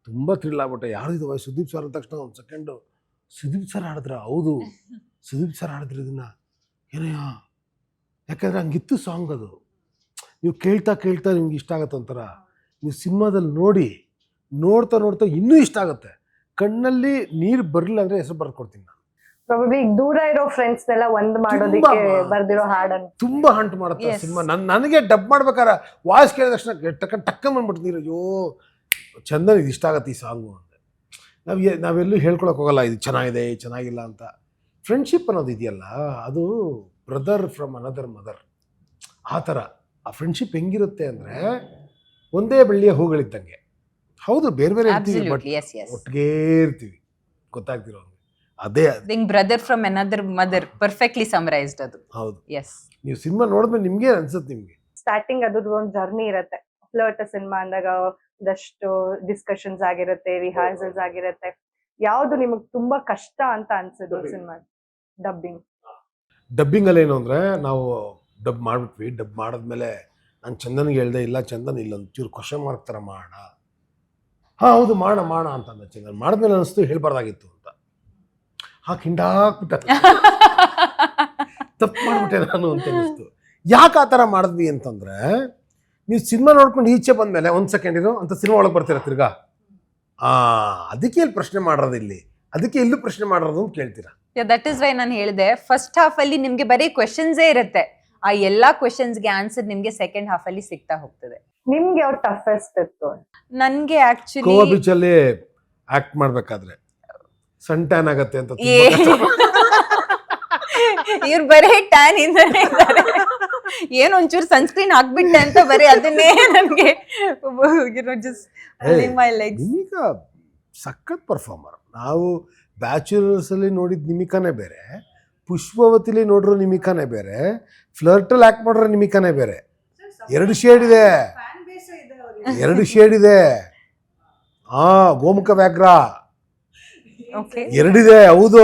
ತುಂಬಾ ಥ್ರಿಲ್ ಆಗ್ಬಿಟ್ಟೆ. ಯಾರು ಇದು? ಸುದೀಪ್ ಸರ್ ಅಂದ ತಕ್ಷಣ ಒಂದು ಸೆಕೆಂಡು ಸುದೀಪ್ ಸರ್ ಹಾಡಿದ್ರ ಹೌದು. ಸುದೀಪ್ ಸರ್ ಹಾಡಿದ್ರು ಇದನ್ನ. ಏನಯ್ಯ ಯಾಕಂದ್ರೆ ಹಂಗಿತ್ತು ಸಾಂಗ್ ಅದು. ನೀವು ಕೇಳ್ತಾ ಕೇಳ್ತಾ ನಿಮ್ಗೆ ಇಷ್ಟ ಆಗತ್ತೆ ಒಂಥರ. ನೀವು ಸಿನಿಮಾದಲ್ಲಿ ನೋಡಿ ನೋಡ್ತಾ ನೋಡ್ತಾ ಇನ್ನೂ ಇಷ್ಟ ಆಗುತ್ತೆ. ಕಣ್ಣಲ್ಲಿ ನೀರು ಬರಲಿಲ್ಲ ಅಂದರೆ ಹೆಸರು ಬರ್ಕೊಡ್ತೀನಿ ನಾನು. ಪ್ರಾಬಬ್ಲಿ ದೂರ ಇರೋ ಫ್ರೆಂಡ್ಸ್ ನೆಲ್ಲ ಒಂದ್ ಮಾಡೋದಿಕ್ಕೆ ತುಂಬಾ. ಬರ್ದಿರೋ ಹಾಡನ್ನು ತುಂಬಾ ಹಂಟ್ ಮಾಡುತ್ತೆ ಸಿನಿಮಾ. ನನ್ ನನಗೆ ಡಬ್ ಮಾಡ್ಬೇಕಾರ. ವಾಯ್ಸ್ ಕೇಳಿದ ತಕ್ಷಣ ಟಕ್ಕ ಟಕ್ಕ ಬಂದ್ಬಿಟ್ಟು ನೀರು ಅಯ್ಯೋ ಚಂದನ ಇದು ಇಷ್ಟ ಆಗತ್ತೆ ಈ ಸಾಂಗು ಅಂತ ನಾವು ನಾವೆಲ್ಲೂ ಹೇಳ್ಕೊಳಕ್ ಹೋಗಲ್ಲ ಇದು ಚೆನ್ನಾಗಿದೆ ಚೆನ್ನಾಗಿಲ್ಲ ಅಂತ. ಫ್ರೆಂಡ್ಶಿಪ್ ಅನ್ನೋದು ಇದೆಯಲ್ಲ ಅದು ಬ್ರದರ್ ಫ್ರಮ್ ಅನದರ್ ಮದರ್ ಆ ಥರ. ಆ ಫ್ರೆಂಡ್ಶಿಪ್ ಹೆಂಗಿರುತ್ತೆ ಅಂದರೆ ಒಂದೇ ಬೆಳ್ಳಿಯ ಹೂಗಳಿದ್ದಂಗೆ. ಹೌದು ಬೇರೆ ಬೇರೆ ಇರ್ತೀವಿ ಬಟ್ ಒಟ್ಟಿಗೆ ಇರ್ತೀವಿ. ಗೊತ್ತಾಗ್ತಿರೋ ಅದು. Think brother from another mother perfectly summarised ಅದು. ಹೌದು. ಎಸ್ ನೀವು ಸಿನಿಮಾ ನೋಡಿದ್ಮೇಲೆ ನಿಮಗೆ ಅನ್ಸುತ್ತೆ ನಿಮಗೆ. ಸ್ಟಾರ್ಟಿಂಗ್ ಅದ್ರದ್ದು ಒಂದು ಜರ್ನಿ ಇರತ್ತೆ. ಫ್ಲರ್ಟ್ ಸಿನಿಮಾ ಅಂದಾಗ ಒಂದಷ್ಟು ಡಿಸ್ಕಷನ್ಸ್ ಆಗಿರುತ್ತೆ ರಿಹರ್ಸಲ್ಸ್ ಆಗಿರುತ್ತೆ. ಯಾವ್ದು ನಿಮಗೆ ತುಂಬಾ ಕಷ್ಟ ಅಂತ ಅನ್ಸುದು ಸಿನಿಮಾ ಡಬ್ಬಿಂಗ್ ಡಬ್ಬಿಂಗ್ ಅಲ್ಲಿ ಏನು ಅಂದ್ರೆ, ನಾವು ಡಬ್ ಮಾಡ್ಬಿಟ್ವಿ. ಡಬ್ ಮಾಡಿದ್ಮೇಲೆ ನಾನು ಚಂದನ್ಗೆ ಹೇಳ್ದೆ, ಇಲ್ಲ ಚಂದನ್ ಇಲ್ಲ ಚೂರು ಕ್ವಶನ್ ಮಾರ್ಕ್ ಥರ ಮಾಡ. ಹಾಂ, ಹೌದು, ಮಾಡ ಮಾಡ ಅಂತ ಅಂದ ಚಂದನ್. ಮಾಡಿದ್ಮೇಲೆ ಅನಿಸ್ತು, ಹೇಳ್ಬಾರ್ದಾಗಿತ್ತು ಅಂತ. ಹಾಕಿ ಹಿಂಡಾಕ್ಬಿಟ್ಟ. ತಪ್ಪು ಮಾಡ್ಬಿಟ್ಟೆ ನಾನು ಅಂತ ಅನಿಸ್ತು. ಯಾಕೆ ಆ ಥರ ಮಾಡಿದ್ವಿ ಅಂತಂದ್ರೆ, ನೀವು ಸಿನಿಮಾ ನೋಡ್ಕೊಂಡು ಈಚೆ ಬಂದಮೇಲೆ, ಒಂದು ಸೆಕೆಂಡ್ ಇರೋ, ಅಂತ ಸಿನಿಮಾ ಒಳಗೆ ಬರ್ತೀರ ತಿರ್ಗಾ? ಅದಕ್ಕೆ ಇಲ್ಲಿ ಪ್ರಶ್ನೆ ಮಾಡೋದು ಇಲ್ಲಿ. ಅದಕ್ಕೆ ಇಲ್ಲೂ ಪ್ರಶ್ನೆ ಮಾಡೋದು ಅಂತ ಕೇಳ್ತೀರಾ? ದಟ್ ಇಸ್ ವೈ ನಾನು ಹೇಳಿದೆ ಫಸ್ಟ್ ಹಾಫ್ ಅಲ್ಲಿ ನಿಮ್ಗೆ ಬರೀ ಕ್ವೆಶನ್ಸೇ ಇರುತ್ತೆ. ಆ ಎಲ್ಲಾ ಕ್ವೆಶನ್ಸ್ಗೆ ಆನ್ಸರ್ ನಿಮ್ಗೆ ಸೆಕೆಂಡ್ ಹಾಫ್ ಅಲ್ಲಿ ಸಿಗ್ತಾ ಹೋಗ್ತದೆ. ನಿಮ್ಗೆ ಅವ್ರ ಟಫೆಸ್ಟ್ ಇತ್ತು. ನನ್ಗೆ ಗೋವಾ ಆಕ್ಚುಲಿ ಅಲ್ಲಿ ಆಕ್ಟ್ ಮಾಡ್ಬೇಕಾದ್ರೆ. ಸನ್ ಟ್ಯಾನ್ ಆಗತ್ತೆ ಅಂತ ತುಂಬಾ ಏ ಕಷ್ಟ. ಇವ್ರು ಬರೀ ಟ್ಯಾನ್ ಇಂದಾನೆ ಇದ್ದಾರೆ ಏನ್ ಒಂಚೂರು ಸನ್ಸ್ಕ್ರೀನ್ ಹಾಕ್ಬಿಟ್ಟೆ ಅಂತ ಬರೀ ಅದನ್ನೇ ನನ್ಗೆ ಜಸ್ಟ್ ಮೈ ಲೆಗ್ಸ್ ಸಖತ್ ಪರ್ಫಾರ್ಮರ್ ನಾವು ಬ್ಯಾಚುಲರ್ಸ್ ಅಲ್ಲಿ ನೋಡಿದ ನಿಮಿಕಾನೇ ಬೇರೆ ಪುಷ್ಪವತಿಲಿ ನೋಡಿರೋ ನಿಮಿಕಾನೇ ಬೇರೆ ಫ್ಲರ್ಟಲ್ಲಿ ಆಕ್ಟ್ ಮಾಡಿರೋ ನಿಮಿಕಾನೇ ಬೇರೆ. ಎರಡು ಶೇಡ್ ಇದೆ. ಎರಡು ಶೇಡ್ ಇದೆ. ಆ ಗೋಮುಖ ವ್ಯಾಘ್ರ. ಓಕೆ ಎರಡಿದೆ ಹೌದು.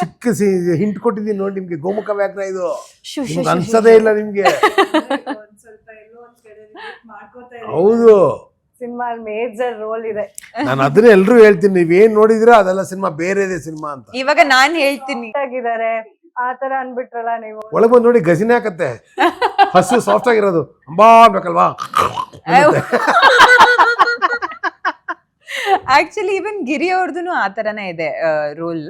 ಚಿಕ್ಕ ಸಿ ಹಿಂಟ್ ಕೊಟ್ಟಿದ್ದೀನಿ ನೋಡಿ ನಿಮ್ಗೆ ಗೋಮುಖ ವ್ಯಾಘ್ರ ಇದು. ನಿಮ್ಗೆ ಅನ್ಸದೇ ಇಲ್ಲ ನಿಮ್ಗೆ. *laughs* ಹೌದು. ಸಿನಿಮಾ ಮೇಜರ್ ರೋಲ್ ಇದೆ. ನಾನು ಅದನ್ನ ಎಲ್ರು ಹೇಳ್ತೀನಿ ನೀವೇನ್ ನೋಡಿದಿರೋ ಅದೆಲ್ಲ ಸಿನಿಮಾ ಬೇರೆ ಇದೆ ಸಿನಿಮಾ ಅಂತ. ಇವಾಗ ನಾನ್ ಹೇಳ್ತೀನಿ. ಆಗಿದ್ದಾರೆ ಆತರ ತರ ಅನ್ಬಿಟ್ರಲ್ಲ ನೀವು. ಒಳಗೆ ಬಂದು ನೋಡಿ ಗಜಿನೇ ಹಾಕತ್ತೆ ಹಸು ಸಾಫ್ಟ್ ಆಗಿರೋದು. ಅಂಬಾ ಬೇಕಲ್ವಾ ಆಕ್ಚುಲಿ ಇವನ್ ಗಿರಿ ಅವ್ರದ್ದು ಆ ತರನೇ ಇದೆ ರೋಲ್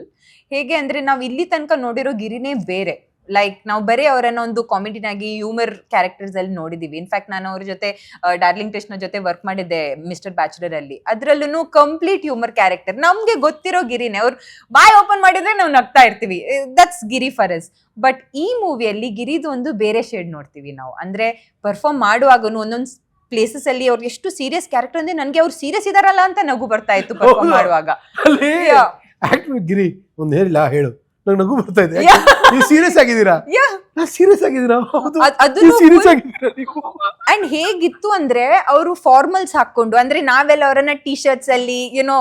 ಹೇಗೆ ಅಂದ್ರೆ ನಾವ್ ಇಲ್ಲಿ ತನಕ ನೋಡಿರೋ ಗಿರಿನೇ ಬೇರೆ. ಲೈಕ್ ನಾವು ಬರೀ ಅವರನ್ನ ಒಂದು ಕಾಮಿಡಿನಾಗಿ ಹ್ಯೂಮರ್ ಕ್ಯಾರೆಕ್ಟರ್ಸ್ ಅಲ್ಲಿ ನೋಡಿದೀವಿ. ಇನ್ಫ್ಯಾಕ್ಟ್ ನಾನು ಅವ್ರ ಜೊತೆ ಡಾರ್ಲಿಂಗ್ ಟೆಸ್ಟ್ನ ಜೊತೆ ವರ್ಕ್ ಮಾಡಿದ್ದೆ ಮಿಸ್ಟರ್ ಬ್ಯಾಚುಲರ್ ಅಲ್ಲಿ. ಅದ್ರಲ್ಲೂ ಕಂಪ್ಲೀಟ್ ಹ್ಯೂಮರ್ ಕ್ಯಾರೆಕ್ಟರ್ ನಮ್ಗೆ ಗೊತ್ತಿರೋ ಗಿರಿನೇ ಅವ್ರು ಬಾಯ್ ಓಪನ್ ಮಾಡಿದ್ರೆ ನಾವು ನಗ್ತಾ ಇರ್ತೀವಿ. That's Giri for yes but ಈ ಮೂವಿಯಲ್ಲಿ ಗಿರಿದು ಒಂದು ಬೇರೆ ಶೇಡ್ ನೋಡ್ತೀವಿ ನಾವು. ಅಂದ್ರೆ ಪರ್ಫಾರ್ಮ್ ಮಾಡುವಾಗನು ಒಂದೊಂದು ಪ್ಲೇಸಸ್ ಅಲ್ಲಿ ಅವ್ರು ಎಷ್ಟು ಸೀರಿಯಸ್ ಕ್ಯಾರೆಕ್ಟರ್ ಅಂದ್ರೆ ನನ್ಗೆ ಅವ್ರು ಸೀರಿಯಸ್ ಇದಾರಲ್ಲ ಅಂತ ನಗು ಬರ್ತಾ ಇತ್ತು ಪರ್ಫಾರ್ಮ್ ಮಾಡುವಾಗ. ಗಿರಿ ಒಂದು ಹೇಳಿಲ್ಲ ಹೇಳು. ನಂಗೆ ನಗು ಬರ್ತಾ ಇದೆ. ನೀವು ಸೀರಿಯಸ್ ಆಗಿದ್ದೀರಾ. ಸೀರಿಯಸ್ ಆಗಿದ್ದೀರಾ? ಸೀರಿಯಸ್ ಆಗಿದ್ದೀರಾ ನೀವು? ಅಂಡ್ ಹೇಗಿತ್ತು ಅಂದ್ರೆ ಅವರು ಫಾರ್ಮಲ್ಸ್ ಹಾಕೊಂಡು ಅಂದ್ರೆ ನಾವೆಲ್ಲ ಅವರನ್ನ ಟಿ ಶರ್ಟ್ಸ್ ಅಲ್ಲಿ ಯುನೋ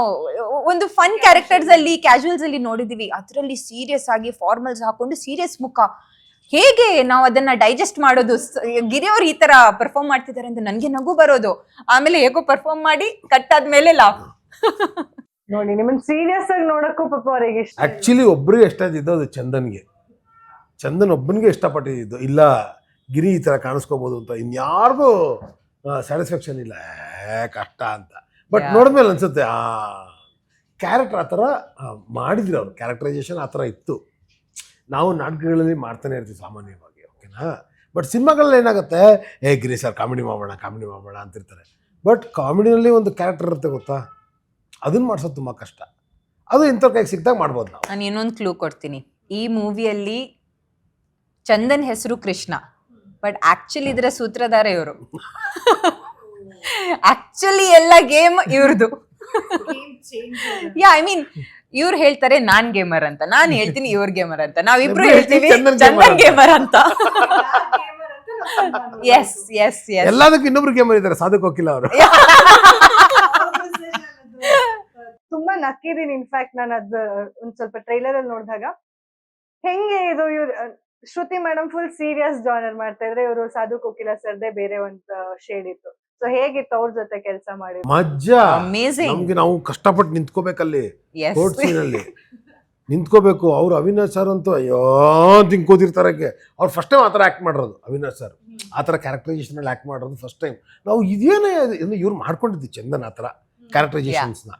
ಒಂದು ಫನ್ ಕ್ಯಾರೆಕ್ಟರ್ಸ್ ಅಲ್ಲಿ ಕ್ಯಾಶುವಲ್ಸ್ ಅಲ್ಲಿ ನೋಡಿದೀವಿ. ಅದರಲ್ಲಿ ಸೀರಿಯಸ್ ಆಗಿ ಫಾರ್ಮಲ್ಸ್ ಹಾಕೊಂಡು ಸೀರಿಯಸ್ ಮುಖ. ಹೇಗೆ ನಾವು ಅದನ್ನ ಡೈಜೆಸ್ಟ್ ಮಾಡೋದು? ಗಿರಿಯವರು ಗಿರಿ ಈ ತರ ಪರ್ಫಾರ್ಮ್ ಮಾಡ್ತಿದ್ದಾರೆ ಅಂತ ನನಗೆ ನಗು ಬರೋದು. ಆಮೇಲೆ ಹೇಗೋ ಪರ್ಫಾರ್ಮ್ ಮಾಡಿ ಕಟ್ ಆದ್ಮೇಲೆ ಲಾಫ್ ನೋಡಿ ನಿಮ್ಮನ್ನ ಸೀರಿಯಸ್ ಆಗಿ ನೋಡಕ್ಕೂ ಪಾಪ ಅವರಿಗೆ ಇಷ್ಟ ಆಕ್ಚುಲಿ ಒಬ್ರಿಗೆ ಎಷ್ಟಾದಿದ್ದು ಅದು ಚಂದನ್ಗೆ. ಚಂದನ್ ಒಬ್ಬನಿಗೆ ಇಷ್ಟಪಟ್ಟಿದ್ದು. ಇಲ್ಲ ಗಿರಿ ಈ ಥರ ಕಾಣಿಸ್ಕೋಬೋದು ಅಂತ ಇನ್ಯಾರಿಗೂ ಸ್ಯಾಟಿಸ್ಫ್ಯಾಕ್ಷನ್ ಇಲ್ಲ. ಏ, ಕಷ್ಟ ಅಂತ. But Yeah. ನೋಡಿದ್ಮೇಲೆ ಅನ್ಸುತ್ತೆ ಆ ಕ್ಯಾರೆಕ್ಟರ್ ಆ ಥರ ಮಾಡಿದ್ರು ಅವ್ರು. ಕ್ಯಾರೆಕ್ಟರೈಸೇಷನ್ ಆ ಥರ ಇತ್ತು. ನಾವು ನಾಟಕಗಳಲ್ಲಿ ಮಾಡ್ತಾನೆ ಇರ್ತೀವಿ ಸಾಮಾನ್ಯವಾಗಿ ಓಕೆನಾ ಬಟ್ ಸಿನಿಮಾಗಳಲ್ಲಿ ಏನಾಗುತ್ತೆ ಏ ಗಿರಿ ಸರ್ ಕಾಮಿಡಿ ಮಾಡೋಣ ಕಾಮಿಡಿ ಮಾಡೋಣ ಅಂತಿರ್ತಾರೆ. ಬಟ್ ಕಾಮಿಡಿನಲ್ಲಿ ಒಂದು ಕ್ಯಾರೆಕ್ಟರ್ ಇರುತ್ತೆ ಗೊತ್ತಾ? ಅದನ್ನ ಮಾಡಿಸೋದು ತುಂಬ ಕಷ್ಟ. ಅದು ಇಂಥವ್ರ ಕೈಗೆ ಸಿಕ್ಕಿದಾಗ ಮಾಡ್ಬೋದು ನಾವು. ನಾನು ಇನ್ನೊಂದು ಕ್ಲೂ ಕೊಡ್ತೀನಿ. ಈ ಮೂವಿಯಲ್ಲಿ ಚಂದನ್ ಹೆಸರು ಕೃಷ್ಣ ಬಟ್ ಆಕ್ಚುಲಿ ಇದರ ಸೂತ್ರಧಾರ ಇವರು. ಆಕ್ಚುಲಿ ಎಲ್ಲ ಗೇಮ್ ಇವ್ರದ್ದು ಯಾ ಐ ಮೀನ್ ಇವ್ರು ಹೇಳ್ತಾರೆ ನಾನ್ ಗೇಮರ್ ಅಂತ. ನಾನು ಹೇಳ್ತೀನಿ ಇವ್ರ ಗೇಮರ್ ಅಂತ. ನಾವಿಬ್ರು ಹೇಳ್ತೀವಿ ಚಂದನ್ ಗೇಮರ್ ಅಂತ. ಎಸ್ ಎಸ್ ಎಸ್ ಎಲ್ಲದಕ್ಕೂ ಇನ್ನೊಬ್ರು ಗೇಮರ್ ಇದ್ದಾರೆ ಸಾಧಕ್ ಹೋಗಿಲ್ಲ ಅವರು *laughs* ನಕ್ಕಿದೀನಿ ಇನ್ಫ್ಯಾಕ್ಟ್ ನಾನು ಅದ್ ಒಂದ್ ಸ್ವಲ್ಪ ಟ್ರೈಲರ್ ಅಲ್ಲಿ ನೋಡಿದಾಗ. ಹೆಂಗೆ ಇದು ಇವ್ರ Shruti madam full serious genre ಮಾಡ್ತಾ ಇದ್ರೆ ಇವರು ಸಾಧು ಕೋಕಿಲ ಸರ್ದೇ ಬೇರೆ ಒಂದ್ ಶೇಡ್ ಇತ್ತು. ಸೊ ಹೇಗಿತ್ತು ಅವ್ರ ಜೊತೆ ಕೆಲಸ ಮಾಡಿ? ಮಜ್ಜಾ! ಅಮೇಸಿಂಗ್ ನಮ್ಗೆ ನಾವು ಕಷ್ಟಪಟ್ಟು ನಿಂತ್ಕೋಬೇಕಲ್ಲಿ ಎಸ್ ಕೋರ್ಟ್ ಸೀನಲ್ಲಿ ನಿಂತ್ಕೋಬೇಕು ಅವ್ರು ಅವಿನಾಶ್ ಸರ್ ಅಂತೂ ಅಯ್ಯೋ ತಿಂಕೋತಿರ್ತಾರೆ ಅವ್ರು ಫಸ್ಟ್ ಟೈಮ್ ಆ ಥರ ಆ್ಯಕ್ಟ್ ಮಾಡಿರೋದು ಅವಿನಾಶ್ ಸರ್ ಆ ಥರ ಕ್ಯಾರೆಕ್ಟರೈಸೇಷನ್ ಅಲ್ಲಿ ಆ್ಯಕ್ಟ್ ಮಾಡಿರೋದು ಫಸ್ಟ್ ಟೈಮ್ ನಾವು ಇದೇನೇ ಇದು ಇವ್ರು ಮಾಡ್ಕೊಂಡಿದ್ವಿ ಚಂದನ್ ಆ ಥರ ಕ್ಯಾರೆಕ್ಟರೈಸೇಷನ್ಸ್ನ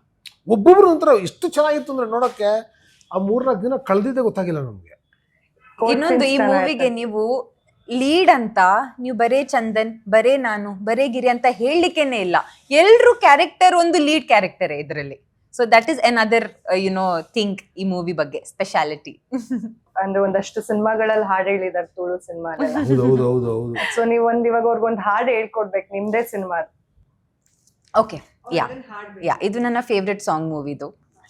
ಒಬ್ಬೊಬ್ರು ಒಂಥರ ಎಷ್ಟು ಚೆನ್ನಾಗಿತ್ತು ಅಂದ್ರೆ ನೋಡೋಕ್ಕೆ ಆ ಮೂರ್ನಾಲ್ಕು ದಿನ ಕಳೆದಿದ್ದೆ ಗೊತ್ತಾಗಿಲ್ಲ ನಮ್ಗೆ. ಇನ್ನೊಂದು ಈ ಮೂವಿಗೆ ನೀವು ಲೀಡ್ ಅಂತ ನೀವು ಬರೇ ಚಂದನ್ ಬರೇ ನಾನು ಬರೇ ಗಿರಿ ಅಂತ ಹೇಳಲಿಕ್ಕೆನೆ ಇಲ್ಲ. ಎಲ್ರು ಕ್ಯಾರೆಕ್ಟರ್ ಒಂದು ಲೀಡ್ ಕ್ಯಾರೆಕ್ಟರ್ ಇದರಲ್ಲಿ. So that is another you know think ಈ ಮೂವಿ ಬಗ್ಗೆ ಸ್ಪೆಷಾಲಿಟಿ ಅಂದ್ರೆ ಒಂದಷ್ಟು ಸಿನಿಮಾಗಳಲ್ಲಿ ಹಾಡು ಹೇಳಿದಾರೆ ತುಳು ಸಿನಿಮಾ *laughs* ಹೌದು ಹೌದು ಹೌದು ಹೌದು. ಸೊ ನೀವ್ ಒಂದ್ ಇವಾಗ ಅವ್ರಿಗೊಂದು ಹಾಡು ಹೇಳ್ಕೊಡ್ಬೇಕು ನಿಮ್ದೇ ಸಿನಿಮಾ ಓಕೆ ಯಾ ಯಾ ಇದು ನನ್ನ favourite song ಮೂವಿದು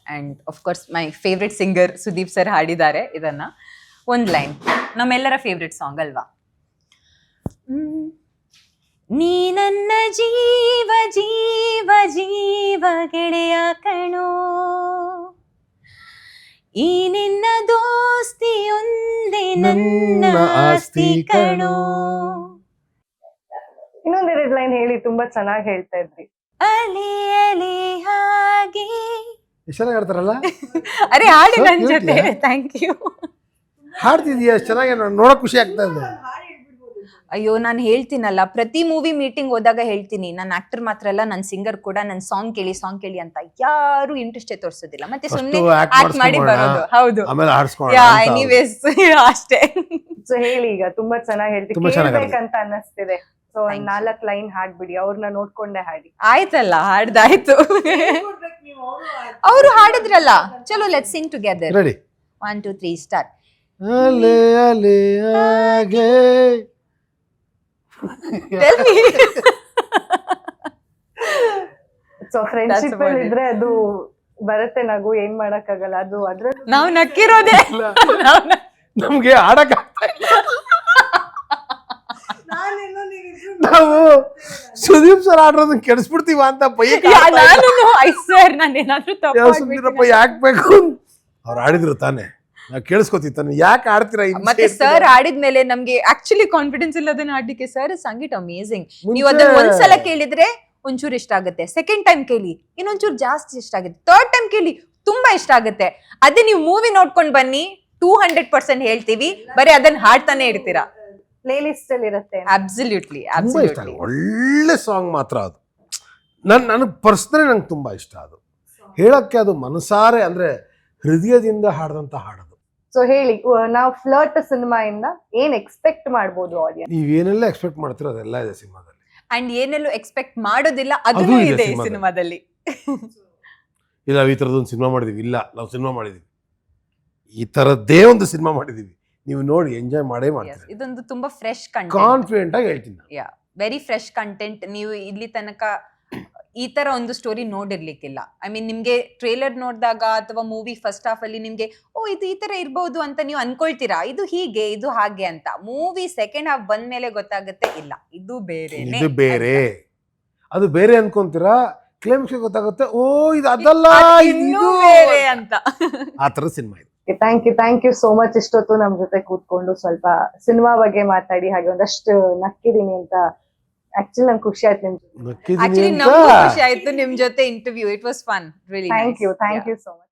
and of course my favourite singer Sudeep sir ಹಾಡಿದ್ದಾರೆ ಇದನ್ನ. ಒಂದು ಲೈನ್ ನಮ್ಮೆಲ್ಲರ ಫೇವ್ರೆಟ್ ಸಾಂಗ್ ಅಲ್ವಾ. ನೀ ನನ್ನ ಜೀವ ಜೀವ ಜೀವ ಗೆಳೆಯ ಕಣೋ. ಈ ನಿನ್ನ ದೋಸ್ತಿಯೊಂದೇ ನನ್ನ ಆಸ್ತಿ ಕಣೋ. ಇನ್ನೊಂದೆರಡು ಲೈನ್ ಹೇಳಿ ತುಂಬಾ ಚೆನ್ನಾಗಿ ಹೇಳ್ತಾ ಇದ್ರಿ. ಅಲಿ ಅಲಿ ಹಾಗೆ. ಎಷ್ಟು ಚೆನ್ನಾಗಿ ಹಾಡ್ತಾರಲ್ಲ? ಅರೆ ಹಾಡಿ ನನ್ ಜೊತೆ. ಥ್ಯಾಂಕ್ ಯು ಹಾಡ್ತಿದೀಯ? ಎಷ್ಟು ಚೆನ್ನಾಗಿ ನೋಡಕ್ ಖುಷಿ ಆಗ್ತಾ ಇದೆ. ಅಯ್ಯೋ ನಾನು ಹೇಳ್ತೀನಲ್ಲ ಪ್ರತಿ ಮೂವಿ ಮೀಟಿಂಗ್ ಹೋದಾಗ ಹೇಳ್ತೀನಿ. ನನ್ನ ಆಕ್ಟರ್ ಮಾತ್ರ ಅಲ್ಲ ನನ್ನ ಸಿಂಗರ್ ಕೂಡ ನನ್ನ ಸಾಂಗ್ ಕೇಳಿ ಸಾಂಗ್ ಕೇಳಿ ಅಂತ ಯಾರು ಇಂಟ್ರೆಸ್ಟ್ ತೋರಿಸೋದಿಲ್ಲ. ಮತ್ತೆ ಸುಮ್ಮನೆ ಆಕ್ಟ್ ಮಾಡಿ ಬರೋದು. ಹೌದು. ಯಾ. ಎನಿವೇಸ್ *laughs* ಅಷ್ಟೇ. ಸೊ ಹೇಳಿ ಈಗ ತುಂಬಾ ಚೆನ್ನಾಗಿ ಹೇಳ್ತೀನಿ ಕೇಳ್ಬೇಕಂತ ಅನ್ನಿಸ್ತಿದೆ. ಸೊ ನಾಲ್ಕು ಒಂದ್. ನಾಲ್ಕ್ ಲೈನ್ ಹಾಡ್ಬಿಡಿ. ಅವ್ರನ್ನ ನೋಡ್ಕೊಂಡೆ ಹಾಡಿ. ಆಯ್ತಲ್ಲ ಹಾಡ್ದಾಯ್ತು. ಅವರು ಹಾಡಿದ್ರಲ್ಲ. ಚಲೋ let sing together ready one two three start ಅಲೆ ಅಲೆ ಟೆಲ್ ಮೀ ಸೊ ಫ್ರೆಂಡ್ಶಿಪ್ ಇದ್ರೆ ಅದು ಬರುತ್ತೆ ನಗು ಏನ್ ಮಾಡಕ್ಕಾಗಲ್ಲ ಅದು ಅದ್ರ ನಾವು ನಕ್ಕಿರೋದೇ. ನಮ್ಗೆ ಆಡಕ್ ಆಗ್ತಾ ಇಲ್ಲ ನಾವು ಸುದೀಪ್ ಸರ್ ಆಡ್ರೋದನ್ನ ಕೆಡಿಸ್ಬಿಡ್ತೀವ ಅಂತ ಸುಂದರಪ್ಪ ಯಾ, ನಾನು ಐ ಸರ್ ನಾನು ಏನಾದ್ರೂ ತಪ್ಪು ಯಾವ ಮಾಡ್ಬಿಟ್ಟಿದ್ರೆ- ಸುಮ್ನಿರಪ್ಪ ಯಾಕೆ ಬೇಕು ಅವ್ರು ಆಡಿದ್ರು ತಾನೆ. ನಾವು ಕೇಳಿಸ್ಕೊತೀವಿ ತಾನೆ. ಯಾಕೆ ಆಡ್ತೀರಾ ಮತ್ತೆ ಸರ್ ಆಡಿದ್ಮೇಲೆ ನಮ್ಗೆ ಆಕ್ಚುಲಿ ಕಾನ್ಫಿಡೆನ್ಸ್ ಇಲ್ಲ ಅದನ್ನ ಆಡ್ಲಿಕ್ಕೆ ಸರ್ ಸಂಗೀತ ಅಮೇಸಿಂಗ್ ನೀವು ಅದನ್ನ ಒಂದ್ಸಲ ಕೇಳಿದ್ರೆ ಒಂಚೂರು ಇಷ್ಟ ಆಗುತ್ತೆ. ಸೆಕೆಂಡ್ ಟೈಮ್ ಕೇಳಿ ಇನ್ನೊಂಚೂರು ಜಾಸ್ತಿ ಇಷ್ಟ ಆಗುತ್ತೆ. ಥರ್ಡ್ ಟೈಮ್ ಕೇಳಿ ತುಂಬಾ ಇಷ್ಟ ಆಗುತ್ತೆ. ಅದೇ ನೀವು ಮೂವಿ ನೋಡ್ಕೊಂಡ್ ಬನ್ನಿ ಟೂ ಹಂಡ್ರೆಡ್ ಪರ್ಸೆಂಟ್ ಹೇಳ್ತೀವಿ. ಬರೀ ಅದನ್ನ ಹಾಡ್ತಾನೆ ಇರ್ತೀರಾ. ಪ್ಲೇ ಲಿಸ್ಟ್ ಅಲ್ಲಿ ಇರುತ್ತೆ ಅಬ್ಸಲ್ಯೂಟ್ಲಿ ಅಬ್ಸಲ್ಯೂಟ್ಲಿ ಇಷ್ಟ. ಒಳ್ಳೆ ಸಾಂಗ್ ಮಾತ್ರ ಅದು. ನನ್ ನನಗೆ ಪರ್ಸ್ನಲಿ ನಂಗೆ ತುಂಬಾ ಇಷ್ಟ ಅದು. ಹೇಳಕ್ಕೆ ಅದು ಮನಸಾರೆ ಅಂದ್ರೆ ಹೃದಯದಿಂದ ಹಾಡ್ದಂತ ಹಾಡದು. ಸೊ ಹೇಳಿ ಉ- ನಾವು ಫ್ಲರ್ಟ್ ಸಿನಿಮಾ ಇಂದ ಏನ್ ಎಕ್ಸ್ಪೆಕ್ಟ್ ಮಾಡ್ಬೋದು ಆಡಿಯನ್ಸ್ ನೀವೇನೆಲ್ಲ ಎಕ್ಸ್ಪೆಕ್ಟ್ ಮಾಡ್ತೀರೋ ಅದೆಲ್ಲ ಇದೆ ಸಿನಿಮಾದಲ್ಲಿ. ಅಂಡ್ ಏನೆಲ್ಲೂ ಎಕ್ಸ್ಪೆಕ್ಟ್ ಮಾಡೋದಿಲ್ಲ ಅದೂ ಇದೆ ಇದೆ ಈ ಸಿನಿಮಾದಲ್ಲಿ. ಸಿನಿಮಾದಲ್ಲಿ. ಇಲ್ಲ ನಾವು ಈ ಥರದೊಂದು ಸಿನಿಮಾ ಮಾಡಿದೀವಿ. ಇಲ್ಲ ನಾವು ಸಿನಿಮಾ ಮಾಡಿದೀವಿ. ಈ ಥರದ್ದೇ ಒಂದು ಸಿನಿಮಾ ಮಾಡಿದೀವಿ. ನೀವು ನೋಡಿ ಎಂಜಾಯ್ ಮಾಡೇ ಮಾಡ್ತೀರಿ. ಇದೊಂದು ತುಂಬಾ ಫ್ರೆಶ್ ಕಂಟೆಂಟ್ ಕಾನ್ಫಿಡೆಂಟ್ ಆಗಿ ಹೇಳ್ತೀನಿ ಯಾ ವೆರಿ ಫ್ರೆಶ್ ಕಂಟೆಂಟ್ ನೀವು ಇಲ್ಲಿ ತನಕ ಈ ತರ ಒಂದು ಸ್ಟೋರಿ ನೋಡಿರ್ಲಿಕ್ಕಿಲ್ಲ. ಐ ಮೀನ್ ನಿಮ್ಗೆ ಟ್ರೇಲರ್ ನೋಡಿದಾಗ ಅಥವಾ ಮೂವಿ ಫಸ್ಟ್ ಹಾಫ್ ಅಲ್ಲಿ ನಿಮ್ಗೆ ಓ ಇದು ಈ ತರ ಇರ್ಬಹುದು ಅಂತ ನೀವು ಅನ್ಕೊಳ್ತೀರಾ? ಇದು ಹೀಗೆ ಇದು ಹಾಗೆ ಅಂತ. ಮೂವಿ ಸೆಕೆಂಡ್ ಹಾಫ್ ಬಂದ್ಮೇಲೆ ಗೊತ್ತಾಗುತ್ತೆ ಇಲ್ಲ ಇದು ಬೇರೆ ಇದು ಬೇರೆ. ಅದು ಬೇರೆ ಅನ್ಕೊಂತೀರಾ? ಕ್ಲೇಮ್ಸ್ ಗೊತ್ತಾಗುತ್ತೆ ಓ ಇದು ಅದಲ್ಲ ಇದು ಇನ್ನೂ ಬೇರೆ ಅಂತ. ಆ ತರ ಸಿನಿಮಾ ಇದು. Thank you thank you so much ಇಷ್ಟೊತ್ತು ನಮ್ ಜೊತೆ ಕೂತ್ಕೊಂಡು ಸ್ವಲ್ಪ ಸಿನಿಮಾ ಬಗ್ಗೆ ಮಾತಾಡಿ ಹಾಗೆ ಒಂದಷ್ಟು ನಕ್ಕಿದೀನಿ ಅಂತ ಆಕ್ಚುಲಿ ನಂಗೆ ಖುಷಿ ಆಯ್ತು ನಿಮ್ ಜೊತೆ ಆಕ್ಚುಲಿ ನಮಗೂ ಖುಷಿ ಆಯ್ತು ನಿಮ್ ಜೊತೆ interview it was fun really thank you thank you so much